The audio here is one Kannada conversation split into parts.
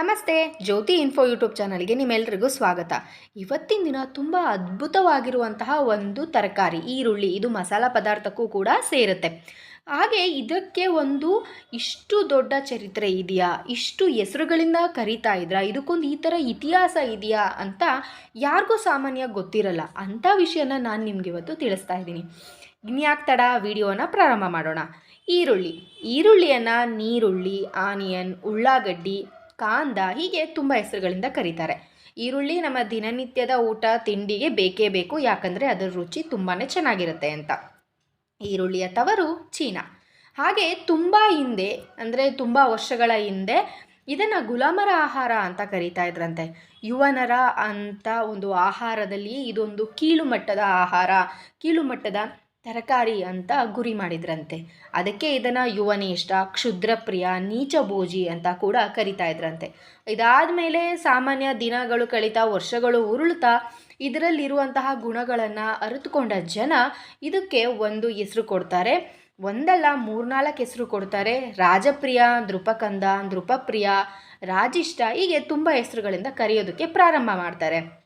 ನಮಸ್ತೆ, ಜ್ಯೋತಿ ಇನ್ಫೋ ಯೂಟ್ಯೂಬ್ ಚಾನಲ್ಗೆ ನಿಮ್ಮೆಲ್ಲರಿಗೂ ಸ್ವಾಗತ. ಇವತ್ತಿನ ದಿನ ತುಂಬ ಅದ್ಭುತವಾಗಿರುವಂತಹ ಒಂದು ತರಕಾರಿ, ಈರುಳ್ಳಿ, ಇದು ಮಸಾಲ ಪದಾರ್ಥಕ್ಕೂ ಕೂಡ ಸೇರುತ್ತೆ. ಹಾಗೆ ಇದಕ್ಕೆ ಒಂದು ಇಷ್ಟು ದೊಡ್ಡ ಚರಿತ್ರೆ ಇದೆಯಾ? ಇಷ್ಟು ಹೆಸರುಗಳಿಂದ ಕರೀತಾ ಇದ್ರಾ? ಇದಕ್ಕೊಂದು ಈ ಥರ ಇತಿಹಾಸ ಇದೆಯಾ ಅಂತ ಯಾರಿಗೂ ಸಾಮಾನ್ಯ ಗೊತ್ತಿರಲ್ಲ. ಅಂಥ ವಿಷಯನ ನಾನು ನಿಮ್ಗೆ ಇವತ್ತು ತಿಳಿಸ್ತಾ ಇದ್ದೀನಿ. ಇನ್ಯಾಕೆ ತಡ ವಿಡಿಯೋನ ಪ್ರಾರಂಭ ಮಾಡೋಣ. ಈರುಳ್ಳಿ. ಈರುಳ್ಳಿಯನ್ನು ನೀರುಳ್ಳಿ, ಆನಿಯನ್, ಉಳ್ಳಾಗಡ್ಡಿ ಕಾಂದ ಹೀಗೆ ತುಂಬ ಹೆಸರುಗಳಿಂದ ಕರೀತಾರೆ. ಈರುಳ್ಳಿ ನಮ್ಮ ದಿನನಿತ್ಯದ ಊಟ, ತಿಂಡಿಗೆ ಬೇಕೇ ಬೇಕು, ಯಾಕಂದರೆ ಅದರ ರುಚಿ ತುಂಬಾ ಚೆನ್ನಾಗಿರುತ್ತೆ ಅಂತ. ಈರುಳ್ಳಿಯ ತವರು ಚೀನಾ. ಹಾಗೆ ತುಂಬ ಹಿಂದೆ, ಅಂದರೆ ತುಂಬ ವರ್ಷಗಳ ಹಿಂದೆ ಇದನ್ನು ಗುಲಾಮರ ಆಹಾರ ಅಂತ ಕರೀತಾ ಇದ್ರಂತೆ. ಯುವನರ ಅಂತ ಒಂದು ಆಹಾರದಲ್ಲಿ ಇದೊಂದು ಕೀಳುಮಟ್ಟದ ಆಹಾರ ಕೀಳು ಮಟ್ಟದ ತರಕಾರಿ ಅಂತ ಗುರಿ ಮಾಡಿದ್ರಂತೆ. ಅದಕ್ಕೆ ಇದನ್ನು ಯುವನೇಷ್ಟ ಕ್ಷುದ್ರಪ್ರಿಯ ನೀಚಭೋಜಿ ಅಂತ ಕೂಡ ಕರಿತಾ ಇದ್ರಂತೆ. ಇದಾದ ಮೇಲೆ ಸಾಮಾನ್ಯ ದಿನಗಳು ಕಳೀತಾ ವರ್ಷಗಳು ಉರುಳ್ತಾ ಇದರಲ್ಲಿರುವಂತಹ ಗುಣಗಳನ್ನು ಅರಿತುಕೊಂಡ ಜನ ಇದಕ್ಕೆ ಒಂದು ಹೆಸರು ಕೊಡ್ತಾರೆ. ಒಂದಲ್ಲ, ಮೂರ್ನಾಲ್ಕು ಹೆಸರು ಕೊಡ್ತಾರೆ. ರಾಜಪ್ರಿಯ, ನೃಪಕಂದ, ನೃಪಪ್ರಿಯ ರಾಜಿಷ್ಟ ಹೀಗೆ ತುಂಬ ಹೆಸರುಗಳಿಂದ ಕರೆಯೋದಕ್ಕೆ ಪ್ರಾರಂಭ ಮಾಡ್ತಾರೆ.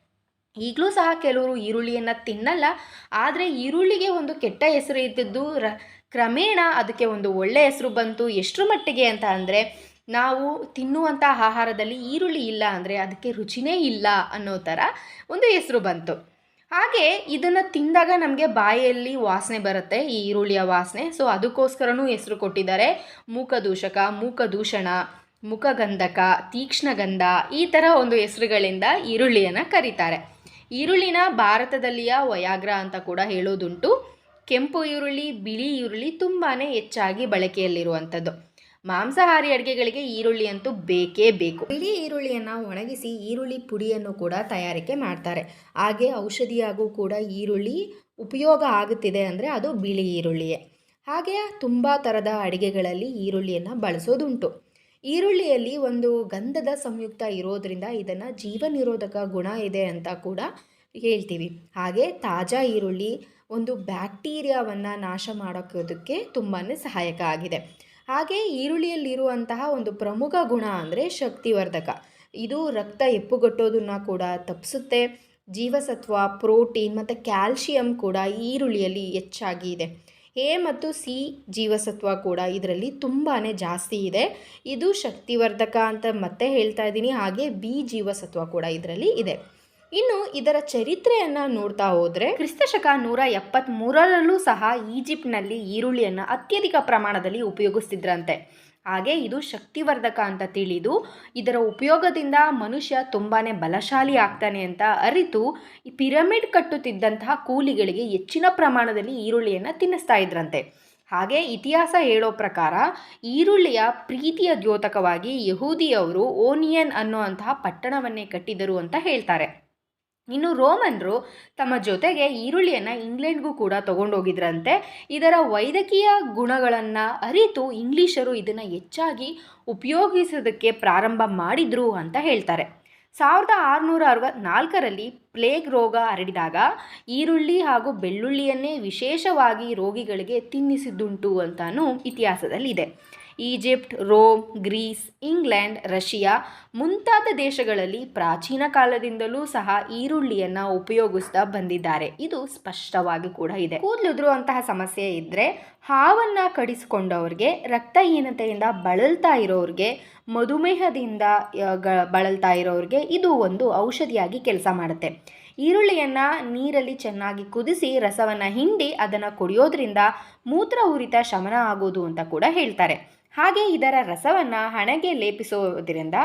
ಈಗಲೂ ಸಹ ಕೆಲವರು ಈರುಳ್ಳಿಯನ್ನು ತಿನ್ನಲ್ಲ, ಆದರೆ ಈರುಳ್ಳಿಗೆ ಒಂದು ಕೆಟ್ಟ ಹೆಸರು ಇದ್ದಿದ್ದು ರ, ಕ್ರಮೇಣ ಅದಕ್ಕೆ ಒಂದು ಒಳ್ಳೆಯ ಹೆಸರು ಬಂತು. ಎಷ್ಟರ ಮಟ್ಟಿಗೆ ಅಂತ ಅಂದರೆ, ನಾವು ತಿನ್ನುವಂಥ ಆಹಾರದಲ್ಲಿ ಈರುಳ್ಳಿ ಇಲ್ಲ ಅಂದರೆ ಅದಕ್ಕೆ ರುಚಿನೇ ಇಲ್ಲ ಅನ್ನೋ ಥರ ಒಂದು ಹೆಸರು ಬಂತು. ಹಾಗೆ ಇದನ್ನು ತಿಂದಾಗ ನಮಗೆ ಬಾಯಲ್ಲಿ ವಾಸನೆ ಬರುತ್ತೆ, ಈ ಈರುಳ್ಳಿಯ ವಾಸನೆ. ಸೊ ಅದಕ್ಕೋಸ್ಕರನೂ ಹೆಸರು ಕೊಟ್ಟಿದ್ದಾರೆ. ಮೂಕದೂಷಕ, ಮೂಕದೂಷಣ. ಮುಖಗಂಧಕ, ತೀಕ್ಷ್ಣಗಂಧ ಈ ಥರ ಒಂದು ಹೆಸರುಗಳಿಂದ ಈರುಳ್ಳಿಯನ್ನು ಕರೀತಾರೆ. ಈರುಳ್ಳಿನ ಭಾರತದಲ್ಲಿಯ ವಯಾಗ್ರ ಅಂತ ಕೂಡ ಹೇಳೋದುಂಟು. ಕೆಂಪು ಈರುಳ್ಳಿ, ಬಿಳಿ ಈರುಳ್ಳಿ ತುಂಬಾ ಹೆಚ್ಚಾಗಿ ಬಳಕೆಯಲ್ಲಿರುವಂಥದ್ದು. ಮಾಂಸಾಹಾರಿ ಅಡುಗೆಗಳಿಗೆ ಈರುಳ್ಳಿ ಅಂತೂ ಬೇಕೇ ಬೇಕು. ಬಿಳಿ ಈರುಳ್ಳಿಯನ್ನು ಒಣಗಿಸಿ ಈರುಳ್ಳಿ ಪುಡಿಯನ್ನು ಕೂಡ ತಯಾರಿಕೆ ಮಾಡ್ತಾರೆ. ಹಾಗೆ ಔಷಧಿಯಾಗೂ ಕೂಡ ಈರುಳ್ಳಿ ಉಪಯೋಗ ಆಗುತ್ತಿದೆ ಅಂದರೆ ಅದು ಬಿಳಿ ಈರುಳ್ಳಿಯೇ. ಹಾಗೆ ತುಂಬ ಥರದ ಅಡುಗೆಗಳಲ್ಲಿ ಈರುಳ್ಳಿಯನ್ನು ಬಳಸೋದುಂಟು. ಈರುಳ್ಳಿಯಲ್ಲಿ ಒಂದು ಗಂಧದ ಸಂಯುಕ್ತ ಇರೋದರಿಂದ ಇದನ್ನು ಜೀವನಿರೋಧಕ ಗುಣ ಇದೆ ಅಂತ ಕೂಡ ಹೇಳ್ತೀವಿ. ಹಾಗೆ ತಾಜಾ ಈರುಳ್ಳಿ ಒಂದು ಬ್ಯಾಕ್ಟೀರಿಯಾವನ್ನು ನಾಶ ಮಾಡೋಕ್ಕೋದಕ್ಕೆ ತುಂಬಾ ಸಹಾಯಕ ಆಗಿದೆ. ಹಾಗೆ ಈರುಳ್ಳಿಯಲ್ಲಿರುವಂತಹ ಒಂದು ಪ್ರಮುಖ ಗುಣ ಅಂದರೆ ಶಕ್ತಿವರ್ಧಕ. ಇದು ರಕ್ತ ಎಪ್ಪುಗಟ್ಟೋದನ್ನು ಕೂಡ ತಪ್ಪಿಸುತ್ತೆ ಜೀವಸತ್ವ, ಪ್ರೋಟೀನ್ ಮತ್ತು ಕ್ಯಾಲ್ಶಿಯಂ ಕೂಡ ಈರುಳ್ಳಿಯಲ್ಲಿ ಹೆಚ್ಚಾಗಿ ಇದೆ. ಎ ಮತ್ತು ಸಿ ಜೀವಸತ್ವ ಕೂಡ ಇದರಲ್ಲಿ ತುಂಬಾ ಜಾಸ್ತಿ ಇದೆ. ಇದು ಶಕ್ತಿವರ್ಧಕ ಅಂತ ಮತ್ತೆ ಹೇಳ್ತಾ ಇದ್ದೀನಿ. ಹಾಗೆ ಬಿ ಜೀವಸತ್ವ ಕೂಡ ಇದರಲ್ಲಿ ಇದೆ. ಇನ್ನು ಇದರ ಚರಿತ್ರೆಯನ್ನು ನೋಡ್ತಾ ಹೋದರೆ ಕ್ರಿಸ್ತಶಕ ನೂರ ಎಪ್ಪತ್ತ್ಮೂರರಲ್ಲೂ ಸಹ ಈಜಿಪ್ಟ್ನಲ್ಲಿ ಈರುಳ್ಳಿಯನ್ನು ಅತ್ಯಧಿಕ ಪ್ರಮಾಣದಲ್ಲಿ ಉಪಯೋಗಿಸ್ತಿದ್ರಂತೆ. ಹಾಗೆ ಇದು ಶಕ್ತಿವರ್ಧಕ ಅಂತ ತಿಳಿದು ಇದರ ಉಪಯೋಗದಿಂದ ಮನುಷ್ಯ ತುಂಬಾ ಬಲಶಾಲಿ ಆಗ್ತಾನೆ ಅಂತ ಅರಿತು ಈ ಪಿರಮಿಡ್ ಕಟ್ಟುತ್ತಿದ್ದಂತಹ ಕೂಲಿಗಳಿಗೆ ಹೆಚ್ಚಿನ ಪ್ರಮಾಣದಲ್ಲಿ ಈರುಳ್ಳಿಯನ್ನು ತಿನ್ನಿಸ್ತಾ ಇದ್ರಂತೆ. ಹಾಗೆ ಇತಿಹಾಸ ಹೇಳೋ ಪ್ರಕಾರ ಈರುಳ್ಳಿಯ ಪ್ರೀತಿಯ ದ್ಯೋತಕವಾಗಿ ಯಹೂದಿಯವರು ಓನಿಯನ್ ಅನ್ನುವಂತಹ ಪಟ್ಟಣವನ್ನೇ ಕಟ್ಟಿದರು ಅಂತ ಹೇಳ್ತಾರೆ. ಇನ್ನು ರೋಮನ್ರು ತಮ್ಮ ಜೊತೆಗೆ ಈರುಳ್ಳಿಯನ್ನು ಇಂಗ್ಲೆಂಡ್ಗೂ ಕೂಡ ತಗೊಂಡೋಗಿದ್ರಂತೆ. ಇದರ ವೈದ್ಯಕೀಯ ಗುಣಗಳನ್ನು ಅರಿತು ಇಂಗ್ಲೀಷರು ಇದನ್ನು ಹೆಚ್ಚಾಗಿ ಉಪಯೋಗಿಸೋದಕ್ಕೆ ಪ್ರಾರಂಭ ಮಾಡಿದರು ಅಂತ ಹೇಳ್ತಾರೆ. ಸಾವಿರದ ಆರುನೂರ ಅರವತ್ನಾಲ್ಕರಲ್ಲಿ ಪ್ಲೇಗ್ ರೋಗ ಹರಡಿದಾಗ ಈರುಳ್ಳಿ ಹಾಗೂ ಬೆಳ್ಳುಳ್ಳಿಯನ್ನೇ ವಿಶೇಷವಾಗಿ ರೋಗಿಗಳಿಗೆ ತಿನ್ನಿಸಿದ್ದುಂಟು ಅಂತಲೂ ಇತಿಹಾಸದಲ್ಲಿದೆ. Egypt, Rome, Greece, England, Russia ಮುಂತಾದ ದೇಶಗಳಲ್ಲಿ ಪ್ರಾಚೀನ ಕಾಲದಿಂದಲೂ ಸಹ ಈರುಳ್ಳಿಯನ್ನು ಉಪಯೋಗಿಸ್ತಾ ಬಂದಿದ್ದಾರೆ. ಇದು ಸ್ಪಷ್ಟವಾಗಿ ಕೂಡ ಇದೆ. ಕೂದಲುದ್ರುವಂತಹ ಸಮಸ್ಯೆ ಇದ್ದರೆ ಹಾವನ್ನು ಕಡಿಸಿಕೊಂಡವ್ರಿಗೆ ರಕ್ತಹೀನತೆಯಿಂದ ಬಳಲ್ತಾ ಇರೋರಿಗೆ, ಮಧುಮೇಹದಿಂದ ಬಳಲ್ತಾ ಇರೋರಿಗೆ ಇದು ಒಂದು ಔಷಧಿಯಾಗಿ ಕೆಲಸ ಮಾಡುತ್ತೆ. ಈರುಳ್ಳಿಯನ್ನು ನೀರಲ್ಲಿ ಚೆನ್ನಾಗಿ ಕುದಿಸಿ ರಸವನ್ನು ಹಿಂಡಿ ಅದನ್ನು ಕುಡಿಯೋದ್ರಿಂದ ಮೂತ್ರ ಉರಿತ ಶಮನ ಆಗೋದು ಅಂತ ಕೂಡ ಹೇಳ್ತಾರೆ. ಹಾಗೆ ಇದರ ರಸವನ್ನು ಹಣೆಗೆ ಲೇಪಿಸುವುದರಿಂದ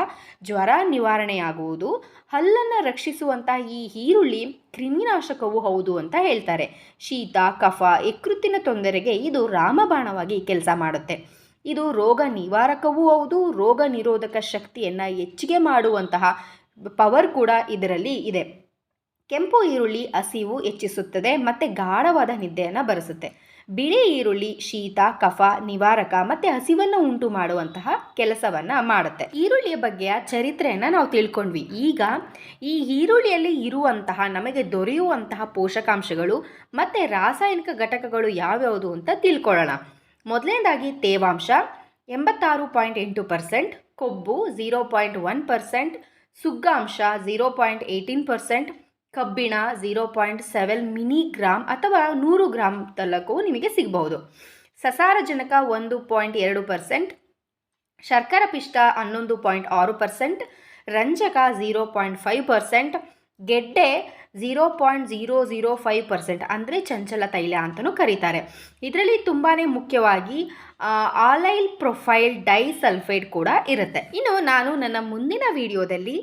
ಜ್ವರ ನಿವಾರಣೆಯಾಗುವುದು, ಹಲ್ಲನ್ನು ರಕ್ಷಿಸುವಂಥ ಈ ಈರುಳ್ಳಿ ಕ್ರಿಮಿನಾಶಕವೂ ಹೌದು ಅಂತ ಹೇಳ್ತಾರೆ. ಶೀತ, ಕಫ, ಯಕೃತ್ತಿನ ತೊಂದರೆಗೆ ಇದು ರಾಮಬಾಣವಾಗಿ ಕೆಲಸ ಮಾಡುತ್ತೆ. ಇದು ರೋಗ ನಿವಾರಕವೂ ಹೌದು, ರೋಗ ನಿರೋಧಕ ಶಕ್ತಿಯನ್ನು ಹೆಚ್ಚಿಗೆ ಮಾಡುವಂತಹ ಪವರ್ ಕೂಡ ಇದರಲ್ಲಿ ಇದೆ. ಕೆಂಪು ಈರುಳ್ಳಿ ಹಸಿವು ಹೆಚ್ಚಿಸುತ್ತದೆ, ಮತ್ತು ಗಾಢವಾದ ನಿದ್ದೆಯನ್ನು ಬರೆಸುತ್ತೆ. ಬಿಳಿ ಈರುಳ್ಳಿ, ಶೀತ, ಕಫ, ನಿವಾರಕ ಮತ್ತೆ ಹಸಿವನ್ನು ಉಂಟು ಮಾಡುವಂತಹ ಕೆಲಸವನ್ನ ಮಾಡುತ್ತೆ. ಈರುಳ್ಳಿಯ ಬಗ್ಗೆಯ ಚರಿತ್ರೆಯನ್ನು ನಾವು ತಿಳ್ಕೊಂಡ್ವಿ. ಈಗ ಈ ಈರುಳ್ಳಿಯಲ್ಲಿ ಇರುವಂತಹ, ನಮಗೆ ದೊರೆಯುವಂತಹ ಪೋಷಕಾಂಶಗಳು ಮತ್ತೆ ರಾಸಾಯನಿಕ ಘಟಕಗಳು ಯಾವ್ಯಾವುದು ಅಂತ ತಿಳ್ಕೊಳ್ಳೋಣ. ಮೊದಲನೇದಾಗಿ ತೇವಾಂಶ, ಎಂಬತ್ತಾರು ಪಾಯಿಂಟ್ ಎಂಟು ಪರ್ಸೆಂಟ್, ಕೊಬ್ಬು ಝೀರೋ ಪಾಯಿಂಟ್ ಒನ್ ಪರ್ಸೆಂಟ್, ಸುಗ್ಗಾಂಶ ಝೀರೋ ಪಾಯಿಂಟ್ ಏಯ್ಟೀನ್ ಪರ್ಸೆಂಟ್ ಕಬ್ಬಿಣ ಝೀರೋ ಪಾಯಿಂಟ್ ಸೆವೆನ್ ಮಿನಿಗ್ರಾಮ್ ಅಥವಾ ನೂರು ಗ್ರಾಮ್ ತಲಕವು ನಿಮಗೆ ಸಿಗಬಹುದು. ಸಸಾರಜನಕ ಒಂದು ಪಾಯಿಂಟ್ ಎರಡು ಪರ್ಸೆಂಟ್ ಶರ್ಕರ ಪಿಷ್ಟ ಹನ್ನೊಂದು ಪಾಯಿಂಟ್ ಆರು ಪರ್ಸೆಂಟ್ ರಂಜಕ ಝೀರೋ ಪಾಯಿಂಟ್ ಫೈವ್ ಪರ್ಸೆಂಟ್ ಗೆಡ್ಡೆ zero point zero zero five percent ಅಂದರೆ ಚಂಚಲ ತೈಲ ಅಂತಲೂ ಕರೀತಾರೆ. ಇದರಲ್ಲಿ ತುಂಬಾ ಮುಖ್ಯವಾಗಿ ಆಲೈಲ್ ಪ್ರೊಫೈಲ್ ಡೈಸಲ್ಫೈಡ್ ಕೂಡ ಇರುತ್ತೆ. ಇನ್ನು ನಾನು ನನ್ನ ಮುಂದಿನ ವಿಡಿಯೋದಲ್ಲಿ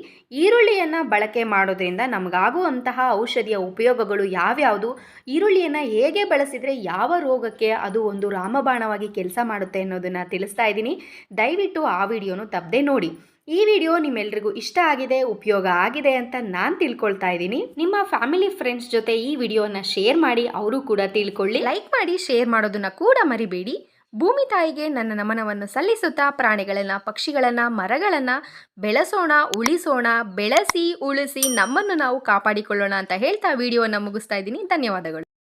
ಈರುಳ್ಳಿಯನ್ನು ಬಳಕೆ ಮಾಡೋದ್ರಿಂದ ನಮಗಾಗುವಂತಹ ಔಷಧಿಯ ಉಪಯೋಗಗಳು ಯಾವ್ಯಾವುದು, ಈರುಳ್ಳಿಯನ್ನು ಹೇಗೆ ಬಳಸಿದರೆ ಯಾವ ರೋಗಕ್ಕೆ ಅದು ಒಂದು ರಾಮಬಾಣವಾಗಿ ಕೆಲಸ ಮಾಡುತ್ತೆ ಅನ್ನೋದನ್ನು ತಿಳಿಸ್ತಾ ಇದ್ದೀನಿ. ದಯವಿಟ್ಟು ಆ ವಿಡಿಯೋನು ತಪ್ಪದೆ ನೋಡಿ. ಈ ವಿಡಿಯೋ ನಿಮ್ಮೆಲ್ರಿಗೂ ಇಷ್ಟ ಆಗಿದೆ, ಉಪಯೋಗ ಆಗಿದೆ ಅಂತ ನಾನು ತಿಳ್ಕೊಳ್ತಾ ಇದ್ದೀನಿ. ನಿಮ್ಮ ಫ್ಯಾಮಿಲಿ ಫ್ರೆಂಡ್ಸ್ ಜೊತೆ ಈ ವಿಡಿಯೋನ ಶೇರ್ ಮಾಡಿ ಅವರು ಕೂಡ ತಿಳ್ಕೊಳ್ಳಿ. ಲೈಕ್ ಮಾಡಿ ಶೇರ್ ಮಾಡೋದನ್ನ ಕೂಡ ಮರಿಬೇಡಿ. ಭೂಮಿ ತಾಯಿಗೆ ನನ್ನ ನಮನವನ್ನು ಸಲ್ಲಿಸುತ್ತಾ ಪ್ರಾಣಿಗಳನ್ನು, ಪಕ್ಷಿಗಳನ್ನು, ಮರಗಳನ್ನು ಬೆಳೆಸೋಣ, ಉಳಿಸೋಣ, ಬೆಳೆಸಿ, ಉಳಿಸಿ ನಮ್ಮನ್ನು ನಾವು ಕಾಪಾಡಿಕೊಳ್ಳೋಣ ಅಂತ ಹೇಳ್ತಾ ವಿಡಿಯೋನ ಮುಗಿಸ್ತಾ ಇದ್ದೀನಿ. ಧನ್ಯವಾದಗಳು.